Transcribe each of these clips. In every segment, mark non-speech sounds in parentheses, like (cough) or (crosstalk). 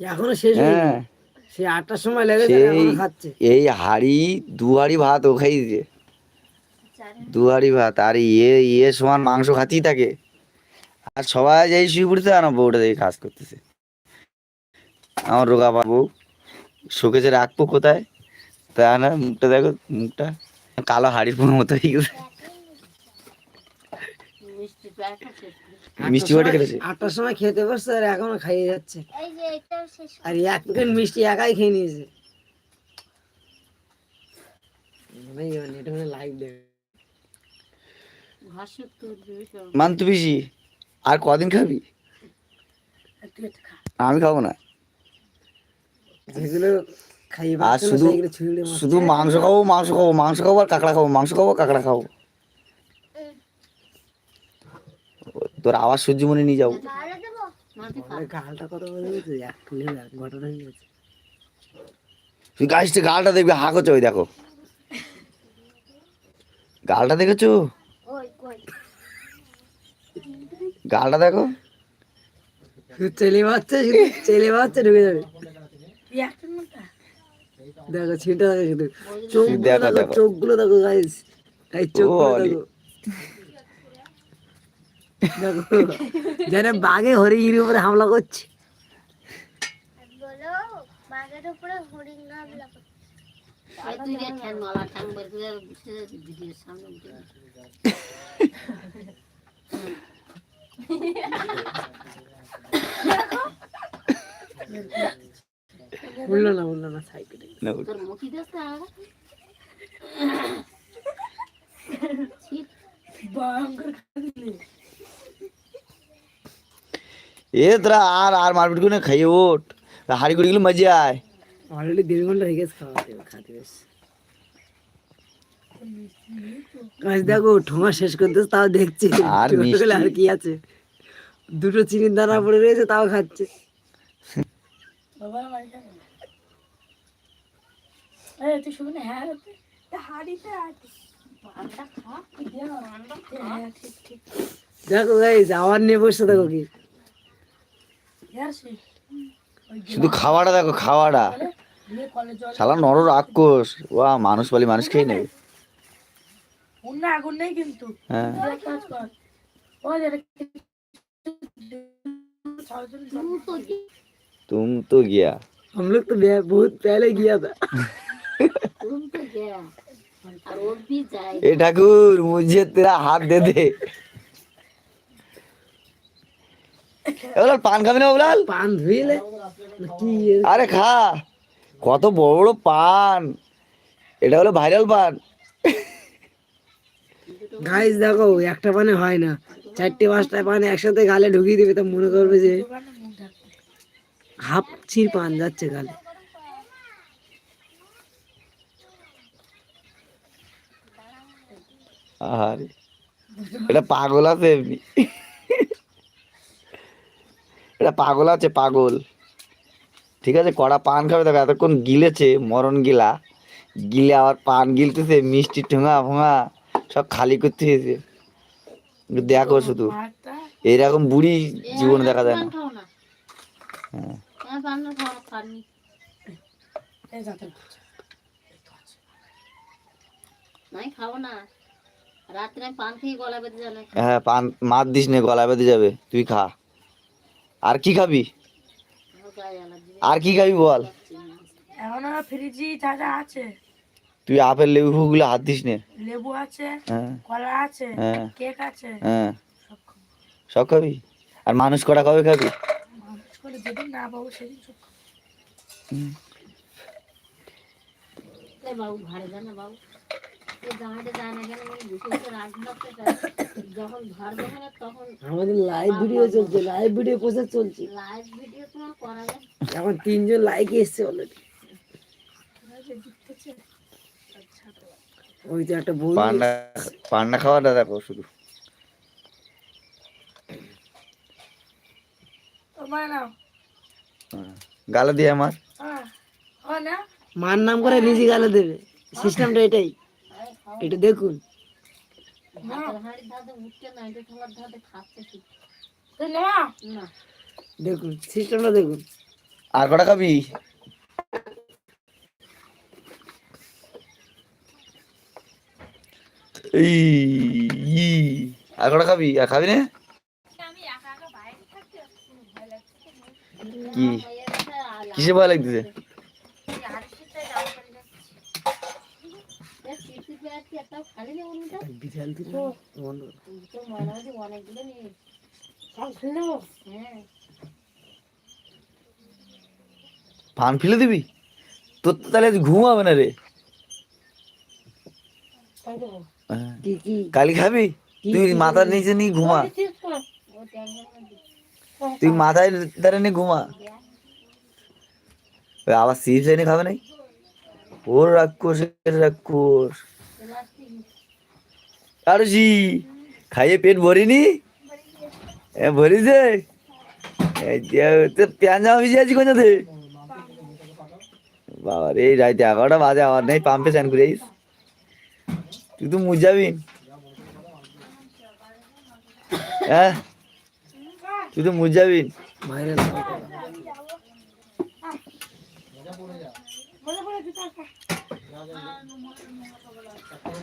এখনও শেষ হ্যাঁ। সে আটটার সময় লেগেছে এখনও খাচ্ছে? এই হাড়ি দু হাড়ি ভাত ও খাই দিতে দু হাড়ি ভাত আর ইয়ে ইয়ে সমান মাংস খাচ্ছেই থাকে আর সবাই যাই শুয়ে পড়তে আর আমার বউটা দেখে কাজ করতেছে। আমার রোগা বাবু শোকেছে রাখব কোথায়? তা না মুখটা দেখো মুখটা কালো হাড়ির পুরো মতো হয়ে গেছে। মিষ্টি প্যাকেট শেষ আটটার সময়- খেতে বসছে আর এখনও খাইয়ে যাচ্ছে। এই যে এটা শেষ আর এক প্যাকেট মিষ্টি একাই খেয়ে নিয়েছে। এটা মানে লাইভ দেবে। ঘাসের তো ভীষণ মান্তু পিসি আর কদিন খাবি? আমি খাব না। যেগুলো আর শুধু। শুধু মাংস খাব মাংস খাব মাংস খাব আর কাঁকড়া খাব মাংস খাব কাঁকড়া খাব তোর আওয়াজ সহ্য মনে নিয়ে যাব ভালো দেবো মাটি খা বলে গালটা কত বলে গেছে এক ফুলে এক ঘটনা হয়ে গেছে তুই গাছটা গালটা দেখবি হা করছে ওই দেখো। গালটা দেখেছ? গালটা দেখো। চেলে বাচ্চা চেলে বাচ্চা ঢুকে যাবে। দেখো ছিটা দেখো শুধু। চোখগুলো দেখো। চোখগুলো দেখো গাইস চোখগুলো ওরে। দেখো। দেখো (laughs) যেন বাঘে হরিণের উপরে হামলা করছে। আর বলো বাঘের উপরে হরিণ গামলা করছে। এ তোরা আর আর মারপিট করে খাইয়ে ওঠ। হাড়ি করে গেলে মজা আয়। অলরেডি দেড় ঘণ্টা হয়ে গেছে খাওয়াতে খাতে বেশ গাছ দেখো ঠোঙা শেষ করতে তাও দেখছে। আর। আর কি আছে? দুটো চিনির দানা পড়ে রয়েছে তাও খাচ্ছে। দেখো গাইজ আবার নিয়ে বসে দেখো কি? শুধু খাওয়াটা দেখো খাওয়াটা শালা নর রাক্ষস ওয়া মানুষ বলি মানুষ খেয়ে নেবে আগুন নেই কিন্তু হ্যাঁ এক কাজ কর ওই যে ছয়জন তুই তো কি? তুম তো গিয়া हम लोग तो बे- बहुत पहले गया था তুই তো গেয়া। আর ওর বি যায় এ ঠাকুর মুঝে তেরা হাত দে দে এবলাল পান খাবি না এবলাল পান ধুইলে? আরে খা কত বড় বড় পান। এটা হলো ভাইরাল পান। গাইস দেখো একটা পানে হয় না। চারটে পাঁচটা পান একসাথে গালে ঢুকিয়ে দেবে তা মনে করবে যে হাফ চির পান যাচ্ছে গালে। আরে এটা পাগল আছে এমনি। এটা পাগল আছে পাগল। ঠিক আছে কড়া পান খাবে দেখো এতক্ষণ গিলেছে মরণ গিলা। গিলে আবার পান গিলতেছে মিষ্টি ঠোঙা ফোঙা সব খালি করতে হয়েছে। দেখো শুধু ভাতটা? এইরকম বুড়ি জীবনে দেখা যায় না। হ্যাঁ। হ্যাঁ পান মার দিস নে গলা বেঁধে যাবে। তুই খা। আর কি খাবি? আমার গায়ে অ্যালার্জি আর কি খাবি বল? এখন ফ্রিজি যা আছে। তুই আপেল লেবু ফুগুলো হাত দিস নে। লেবু আছে হ্যাঁ। কলা আছে হ্যাঁ। কেক আছে। হ্যাঁ। সব খাবি। আর মানুষ কটা কবে খাবি? না পাবো সেদিন সব বাবু ভাড়ে জানা বাবু। আমাদের লাইভ ভিডিও চলছে লাইভ ভিডিও চলছে? লাইভ ভিডিও তোমার করা যায় এখন তিনজন লাইক এসছে অলরেডি ওই যে একটা বই পান্ডা পান্ডা খাওয়াটা দেখো শুধু। গালে দিয়ে আমার। হ্যাঁ। ও না মার নাম করে নিজে গালে দেবে। সিস্টেমটা এটাই। এটা দেখুন। দেখুন সিস্টেমটা দেখুন। আর কটা খাবি? আর কটা খাবি? আর খাবি না? কি? কিসে ভয় লাগতেছে খালি নেই উনুনটা বিড়াল দিল পান ফেলে দিবি? তোর তো তাহলে ঘুম না রে। কালি খাবি? তুই মাথার নিচে নিয়ে ঘুমা। তুই মাথায় ধারে নিয়ে ঘুমা। আবার চিপস এনে খাবে নাই? ওর রাক্ষস রাক্ষস। আরজি খাইয়ে পেট ভরিনি এই যে তো প্যান জামা ভিজে আছি কোথাতে বাবা রে রাইতে এগারোটা বাজে আবার নেই পাম্পে স্নান করে তুই তো মুজ যাবি হ্যাঁ তুই তো মুজ যাবি ভাইরাল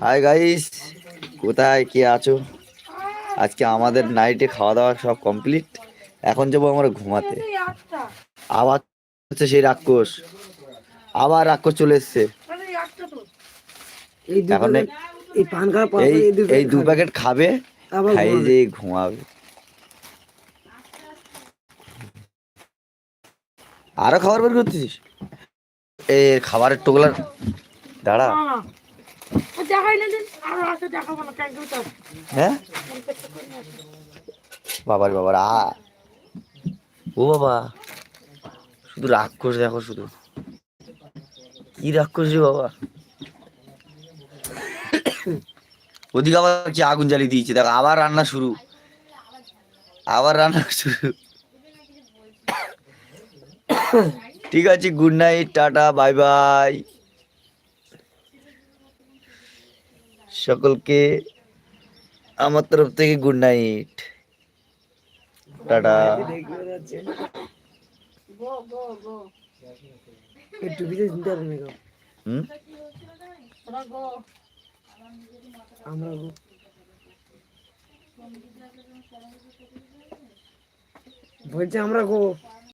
হাই গাইস কোথায়? কে আছো? আজকে আমাদের নাইটে খাওয়া দাওয়া সব কমপ্লিট এখন যাব আমরা ঘুমাতে। আবার হচ্ছে সেই রাক্ষস। আবার রাক্ষস চলে এসছে। এই দু এখন প্যাকেট এই দু খাবে। প্যাকেট খাবে খাইয়ে যে ঘুমাবে। আরও খাবার বের করতেছিস? এই খাবারের টোকলা দাঁড়া। ট্যাঙ্ক তো হ্যাঁ? বাবার বাবার আ। ও বাবা শুধু রাক্ষস দেখো শুধু। কি রাক্ষস রে বাবা। ওদিকে আবার কি আগুন জ্বালিয়ে দিয়েছে? দেখো আবার রান্না শুরু। আবার রান্না শুরু। ঠিক আছে good night tata bye bye সকলকে আমার তরফ থেকে গুড নাইট টাটা। একটু হুম? আমরা গো- বলছে আমরা গো।